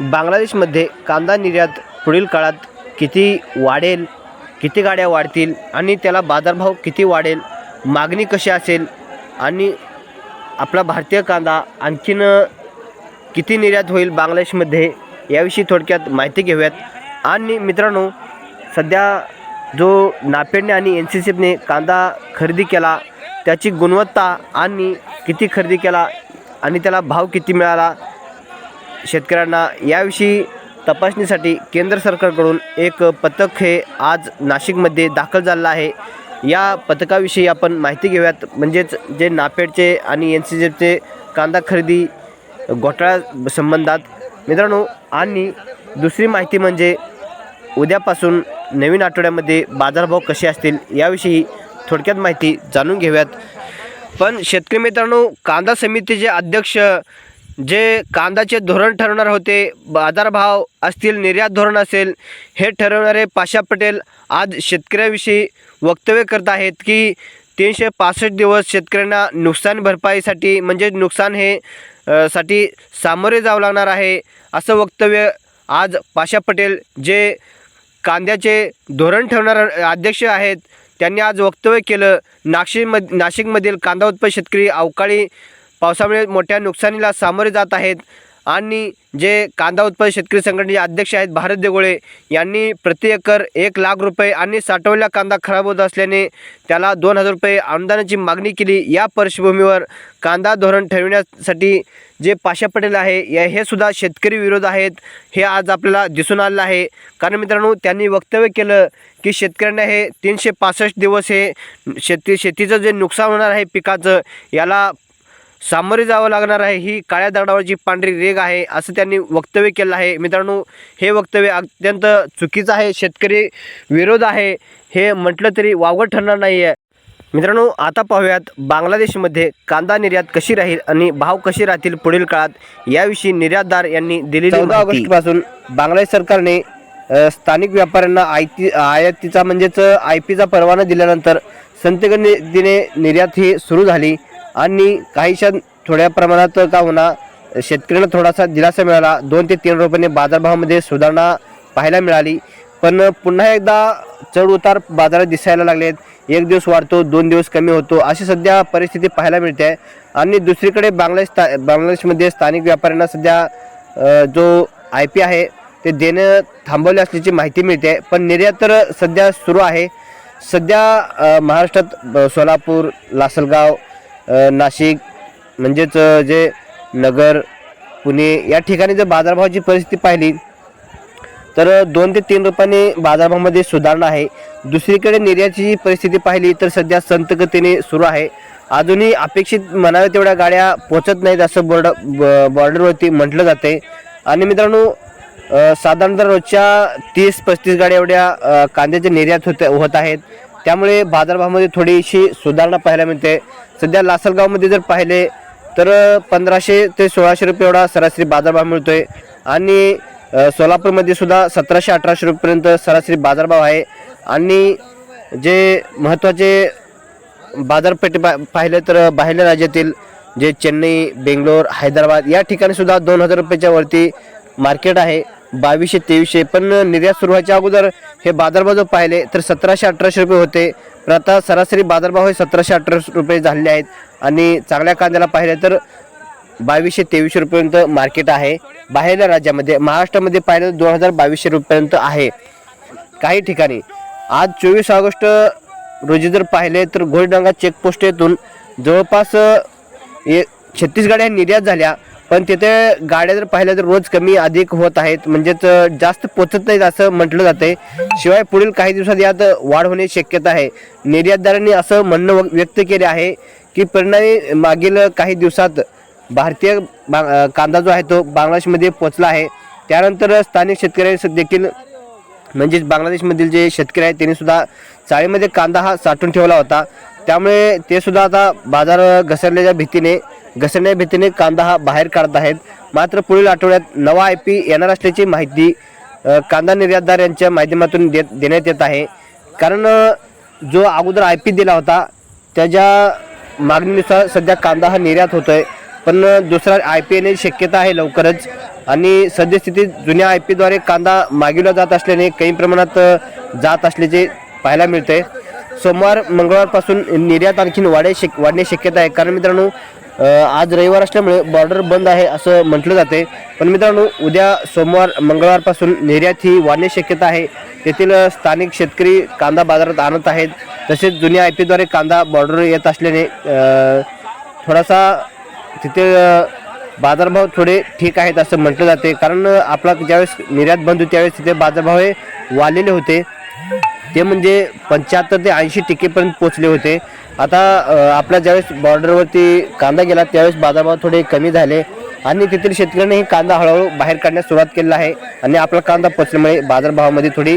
बांगलादेशमध्ये कांदा निर्यात पुढील काळात किती वाढेल किती गाड्या वाढतील आणि त्याला बाजारभाव किती वाढेल मागणी कशी असेल आणि आपला भारतीय कांदा आणखीन किती निर्यात होईल बांगलादेशमध्ये याविषयी थोडक्यात माहिती घेऊयात. आणि मित्रांनो सध्या जो नापेडने आणि एन सी सीने कांदा खरेदी केला त्याची गुणवत्ता आणि किती खरेदी केला आणि त्याला भाव किती मिळाला शेतकऱ्यांना याविषयी तपासणीसाठी केंद्र सरकारकडून एक पथक हे आज नाशिकमध्ये दाखल झालं आहे. या पथकाविषयी आपण माहिती घेऊयात. म्हणजेच जे नापेडचे आणि एन सी जीचे कांदा खरेदी घोटाळा संबंधात मित्रांनो आणि दुसरी माहिती म्हणजे उद्यापासून नवीन आठवड्यामध्ये बाजारभाव कसे असतील याविषयी थोडक्यात माहिती जाणून घेऊयात. पण शेतकरी मित्रांनो कांदा समितीचे अध्यक्ष जे कांदाचे धोरण ठरवणार होते बाजारभाव असतील निर्यात धोरण असेल हे ठरवणारे पाशा पटेल आज शेतकऱ्याविषयी वक्तव्य करत आहेत की तीनशे पासष्ट दिवस शेतकऱ्यांना नुकसान भरपाईसाठी म्हणजे नुकसान हे साठी सामोरे जावं लागणार आहे असं वक्तव्य आज पाशा पटेल जे कांद्याचे धोरण ठेवणार अध्यक्ष आहेत त्यांनी आज वक्तव्य केलं. नाशिकमध नाशिकमधील कांदा उत्पादक शेतकरी अवकाळी पावसामुळे मोठ्या नुकसानीला सामोरे जात आहेत. आणि जे कांदा उत्पादक शेतकरी संघटनेचे अध्यक्ष आहेत भारत देगोळे यांनी प्रति एकर एक लाख रुपये आणि साठवलेला कांदा खराब होत असल्याने त्याला दोन हजार रुपये अनुदानाची मागणी केली. या पार्श्वभूमीवर कांदा धोरण ठरविण्यासाठी जे पाशा पटेल आहे या हे सुद्धा शेतकरी विरोध आहेत हे आज आपल्याला दिसून आलेलं आहे. कारण मित्रांनो त्यांनी वक्तव्य केलं की शेतकऱ्यांना हे तीनशे पासष्ट दिवस हे शेती शेतीचं जे नुकसान होणार आहे पिकाचं याला सामोरे जावं लागणार आहे. ही काळ्या दगडावरची पांढरी रेग आहे असं त्यांनी वक्तव्य केलं आहे. मित्रांनो हे वक्तव्य अत्यंत चुकीचं आहे. शेतकरी विरोध आहे. हे म्हटलं तरी वावगं ठरणार नाही आहे मित्रांनो आता पाहूयात बांगलादेशमध्ये कांदा निर्यात कशी राहील आणि भाव कसे राहतील पुढील काळात याविषयी निर्यातदार यांनी दिलेली चौदा ऑगस्टपासून बांगलादेश सरकारने स्थानिक व्यापाऱ्यांना आयती आयातीचा म्हणजेच आय पीचा परवाना दिल्यानंतर संतगतीने निर्यात ही सुरू झाली. आणि काहीशा थोड्या प्रमाणात का होणार शेतकऱ्यांना थोडासा दिलासा मिळाला. दोन ते तीन रुपयाने बाजारभावामध्ये सुधारणा पाहायला मिळाली. पण पुन्हा एकदा चढ उतार बाजारात दिसायला लागलेत. एक दिवस वाढतो दोन दिवस कमी होतो अशी सध्या परिस्थिती पाहायला मिळते. आहे आणि दुसरीकडे बांगलादेश स्था बांगलादेशमध्ये स्थानिक व्यापाऱ्यांना सध्या जो आय पी आहे ते देणं थांबवले असल्याची माहिती मिळते. पण निर्यात तर सध्या सुरू आहे. सध्या महाराष्ट्रात सोलापूर लासलगाव नाशिक म्हणजेच जे नगर पुणे या ठिकाणी जर बाजारभावाची परिस्थिती पाहिली तर दोन ते तीन रुपयाने बाजारभावामध्ये सुधारणा आहे. दुसरीकडे निर्यातीची परिस्थिती पाहिली तर सध्या संतगतीने सुरू आहे. अजूनही अपेक्षित म्हणाव्या तेवढ्या गाड्या पोचत नाहीत असं बोर्ड ब- बॉर्डरवरती म्हटलं जाते आणि मित्रांनो साधारणतः रोजच्या तीस पस्तीस गाड्या एवढ्या कांद्याचे कांद्याच्या निर्यात होत होत आहेत. त्यामुळे बाजारभावामध्ये थोडीशी सुधारणा पाहायला मिळते. सध्या लासलगावमध्ये जर पाहिले तर पंधराशे ते सोळाशे रुपये एवढा सरासरी बाजारभाव मिळतो आहे आणि सोलापूरमध्ये सुद्धा सतराशे अठराशे रुपयेपर्यंत सरासरी बाजारभाव आहे. आणि जे महत्त्वाचे बाजारपेठ पा पाहिले तर बाहेरल्या राज्यातील जे चेन्नई बेंगलोर हैदराबाद या ठिकाणी सुद्धा दोन हजार रुपयाच्या वरती मार्केट आहे. बावीसशे तेवीसशे पण निर्यात सुरू व्हायच्या अगोदर हे बाजारभाव जर पाहिले तर सतराशे अठराशे रुपये होते. तर आता सरासरी बाजारभाव हे सतराशे अठराशे रुपये झालेले आहेत. आणि चांगल्या कांद्याला पाहिले तर बावीसशे तेवीसशे रुपयेपर्यंत मार्केट आहे. बाहेरच्या राज्यामध्ये महाराष्ट्रामध्ये पाहिलं तर दोन हजार बावीसशे रुपयेपर्यंत आहे. काही ठिकाणी आज चोवीस ऑगस्ट रोजी जर पाहिले तर घोडडंगा चेकपोस्ट येथून जवळपास ए छत्तीस गाड्या निर्यात झाल्या. पण तिथे गाड्या जर पाहिल्या तर रोज कमी अधिक होत आहेत. म्हणजेच जास्त पोचत नाहीत असं म्हटलं जाते शिवाय पुढील काही दिवसात यात वाढ होण्याची शक्यता आहे. निर्यातदारांनी असं म्हणणं व- व्यक्त केले आहे की परिणामी मागील काही दिवसात भारतीय बा कांदा जो आहे तो बांगलादेशमध्ये पोचला आहे. त्यानंतर स्थानिक शेतकऱ्यांनी देखील म्हणजेच बांगलादेशमधील जे शेतकरी आहेत त्यांनी सुद्धा चाळीमध्ये कांदा हा साठवून ठेवला होता. त्यामुळे ते सुद्धा आता बाजार घसरल्याच्या भीतीने घसरण्या भीतीने कांदा हा बाहेर काढत आहेत. मात्र पुढील आठवड्यात नवा आय पी येणार असल्याची माहिती कांदा निर्यातदार यांच्या माध्यमातून देत देण्यात येत आहे. कारण जो अगोदर आय पी दिला होता त्याच्या मागणीनुसार सध्या कांदा हा निर्यात होतो आहे पण दुसरा आय पी येण्याची शक्यता आहे लवकरच. आणि सद्यस्थितीत जुन्या आय पीद्वारे कांदा मागविला जात असल्याने काही प्रमाणात जात असल्याचे पाहायला मिळते सोमवार मंगळवारपासून निर्यात आणखीन वाढे शक वाढण्याची शक्यता आहे. कारण मित्रांनो आज रविवार असल्यामुळे बॉर्डर बंद आहे असं म्हटलं जाते. पण मित्रांनो उद्या सोमवार मंगळवारपासून निर्यात ही वाढण्याची शक्यता आहे. तेथील स्थानिक शेतकरी कांदा बाजारात आणत आहेत. तसेच जुन्या आय पीद्वारे कांदा बॉर्डर येत असल्याने थोडासा तिथे बाजारभाव थोडे ठीक आहेत असं म्हटलं जाते. कारण आपला ज्यावेळेस निर्यात बंद होती त्यावेळेस तिथे बाजारभाव हे वाढलेले होते. ते म्हणजे पंच्याहत्तर ते ऐंशी टक्केपर्यंत पोचले होते. आता आपल्या ज्यावेळेस बॉर्डरवरती कांदा गेला त्यावेळेस बाजारभाव थोडे कमी झाले. आणि तेथील शेतकऱ्यांनी कांदा हळूहळू बाहेर काढण्यास सुरुवात केलेला आहे. आणि आपला कांदा पोचल्यामुळे बाजारभावामध्ये थोडी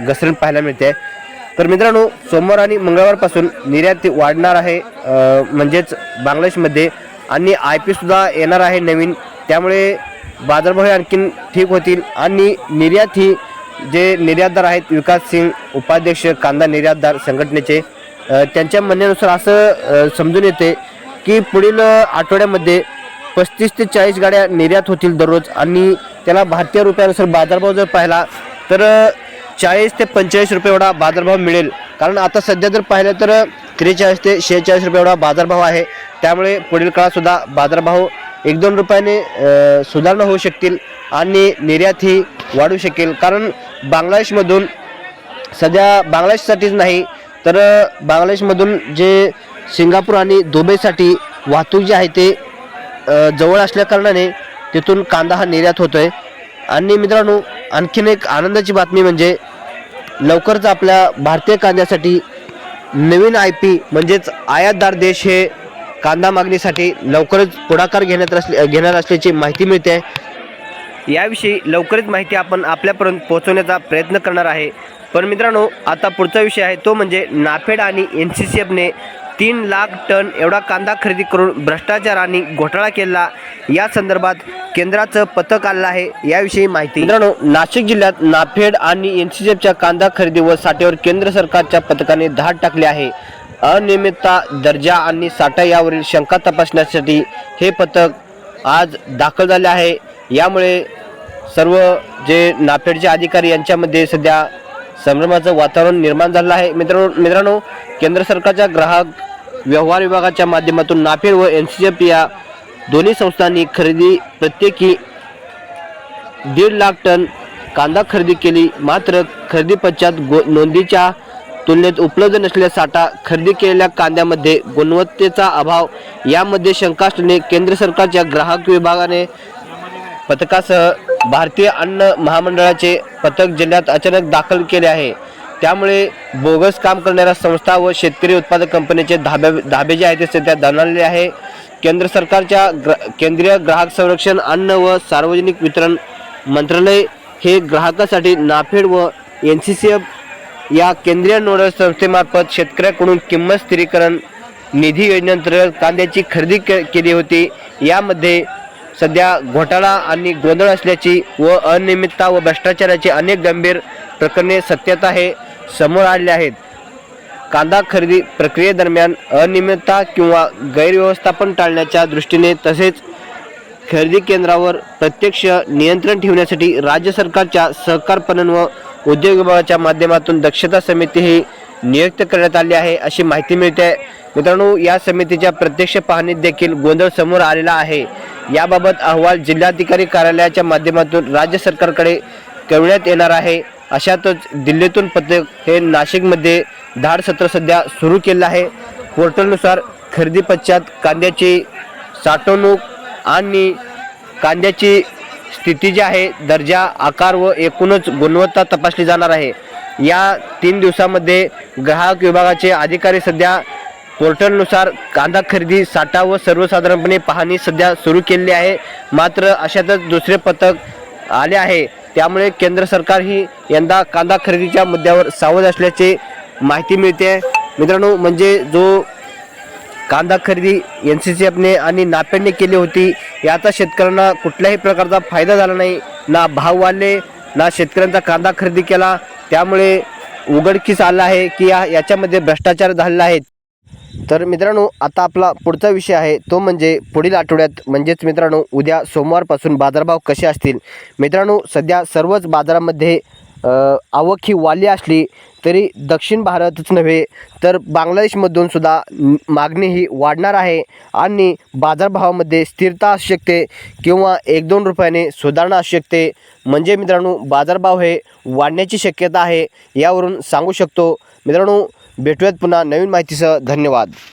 घसरण पाहायला मिळते. तर मित्रांनो सोमवार आणि मंगळवारपासून निर्यात वाढणार आहे. म्हणजेच बांगलादेशमध्ये. आणि आय पीसुद्धा येणार आहे नवीन. त्यामुळे बाजारभाव हे आणखीन ठीक होतील. आणि निर्यात ही जे निर्यातदार आहेत विकास सिंग उपाध्यक्ष कांदा निर्यातदार संघटनेचे त्यांच्या म्हणण्यानुसार असं समजून येते की पुढील आठवड्यामध्ये पस्तीस ते चाळीस गाड्या निर्यात होतील दररोज आणि त्याला भारतीय रुपयानुसार बाजारभाव जर पाहिला तर चाळीस ते पंचेचाळीस रुपये एवढा बाजारभाव मिळेल. कारण आता सध्या जर पाहिलं तर त्रेचाळीस ते शेहेचाळीस रुपये एवढा बाजारभाव आहे. त्यामुळे पुढील काळातसुद्धा बाजारभाव एक दोन रुपयाने सुधारणा होऊ शकतील आणि निर्यात ही वाढू शकेल. कारण बांगलादेशमधून सध्या बांगलादेशसाठीच नाही तर बांगलादेशमधून जे सिंगापूर आणि दुबईसाठी वाहतूक जी आहे ते जवळ असल्याकारणाने तिथून कांदा हा निर्यात होतो आहे आणि मित्रांनो आणखीन एक आनंदाची बातमी म्हणजे लवकरच आपल्या भारतीय कांद्यासाठी नवीन आय पी म्हणजेच आयातदार देश हे कांदा मागणीसाठी लवकरच पुढाकार घेण्यात असले घेणार असल्याची माहिती मिळते. आहे याविषयी लवकरच माहिती आपण आपल्यापर्यंत पोहोचवण्याचा प्रयत्न करणार आहे. पण मित्रांनो आता पुढचा विषय आहे तो म्हणजे नाफेड आणि एन सी सी एफने तीन लाख टन एवढा कांदा खरेदी करून भ्रष्टाचार आणि घोटाळा केला. या संदर्भात केंद्राचं पथक आलं आहे याविषयी माहिती. मित्रांनो नाशिक जिल्ह्यात नाफेड आणि एन सी सी एफच्या कांदा खरेदी व साठ्यावर केंद्र सरकारच्या पथकाने धाड टाकली आहे. अनियमितता दर्जा आणि साठा यावरील शंका तपासण्यासाठी हे पथक आज दाखल झाले आहे. यामुळे सर्व जे नाफेडचे अधिकारी यांच्यामध्ये सध्या संभ्रमाचं वातावरण निर्माण झालं आहे. मित्रांनो मित्रांनो केंद्र सरकारच्या ग्राहक व्यवहार विभागाच्या माध्यमातून नाफेड व एन सी एफ या दोन्ही संस्थांनी खरेदी प्रत्येकी दीड लाख टन कांदा खरेदी केली. मात्र खरेदी पश्चात गो नोंदीच्या तुलनेत उपलब्ध नसलेला साठा खरेदी केलेल्या कांद्यामध्ये गुणवत्तेचा अभाव यामध्ये शंका असल्याने केंद्र सरकारच्या ग्राहक विभागाने पथकासह भारतीय अन्न महामंडळाचे पथक जिल्ह्यात अचानक दाखल केले आहे. त्यामुळे बोगस काम करणाऱ्या संस्था व शेतकरी उत्पादक कंपनीचे धाबे धाबे जे आहे ते सध्या दणाणले आहे. केंद्र सरकारच्या ग्र केंद्रीय ग्राहक संरक्षण अन्न व सार्वजनिक वितरण मंत्रालय हे ग्राहकासाठी नाफेड व एन सी सी एफ या केंद्रीय नोडल संस्थेमार्फत शेतकऱ्याकडून किंमत स्थिरीकरण निधी योजनेअंतर्गत कांद्याची खरेदी के केली होती. यामध्ये सध्या घोटाळा आणि गोंधळ असल्याची व अनियमितता व भ्रष्टाचाराची अनेक गंभीर प्रकरणे सत्यता हे समोर आले आहेत. कांदा खरेदी प्रक्रियेदरम्यान अनियमितता किंवा गैरव्यवस्थापन टाळण्याच्या दृष्टीने तसेच खरेदी केंद्रावर प्रत्यक्ष नियंत्रण ठेवण्यासाठी राज्य सरकारच्या सहकारपणन व उद्योग विभागाच्या माध्यमातून दक्षता समिती ही नियुक्त करण्यात आली आहे अशी माहिती मिळते. मित्रांनो या समितीच्या प्रत्यक्ष पाहणीत देखील गोंधळ समोर आलेला आहे. याबाबत अहवाल जिल्हाधिकारी कार्यालयाच्या माध्यमातून राज्य सरकारकडे कळवण्यात येणार आहे. अशातच दिल्लीतून पथक हे नाशिकमध्ये धाड सत्र सध्या सुरू केलं आहे. पोर्टलनुसार खरेदी पश्चात कांद्याची साठवणूक आणि कांद्याची स्थिती जी आहे दर्जा आकार व एकूणच गुणवत्ता तपासली जाणार आहे. या तीन दिवसामध्ये ग्राहक विभागाचे अधिकारी सध्या पोर्टलनुसार कांदा खरेदी साठा व सर्वसाधारणपणे पाहणी सध्या सुरू केलेली आहे. मात्र अशातच दुसरे पथक आले आहे. त्यामुळे केंद्र सरकार ही यंदा कांदा खरेदीच्या मुद्द्यावर सावध असल्याचे माहिती मिळते. मित्रांनो म्हणजे जो कांदा खरेदी एन सी सी एफने आणि नापेडने केली होती याचा शेतकऱ्यांना कुठल्याही प्रकारचा फायदा झाला नाही. ना भाव वाढले ना शेतकऱ्यांचा कांदा खरेदी केला. त्यामुळे उघडकीस आलं आहे की या याच्यामध्ये भ्रष्टाचार झालेला आहे. तर मित्रांनो आता आपला पुढचा विषय आहे तो म्हणजे पुढील आठवड्यात म्हणजेच मित्रांनो उद्या सोमवारपासून बाजारभाव कसे असतील? मित्रांनो सध्या सर्वच बाजारामध्ये आवक ही वाली असली तरी दक्षिण भारतच नव्हे तर बांगलादेशमधून सुद्धा मागणी ही वाढणार आहे आणि बाजारभावामध्ये स्थिरता असू शकते किंवा एक दोन रुपयाने सुधारणा असू शकते. म्हणजे मित्रांनो बाजारभाव हे वाढण्याची शक्यता आहे यावरून सांगू शकतो. मित्रांनो भेटूयात पुन्हा नवीन माहितीसह. धन्यवाद.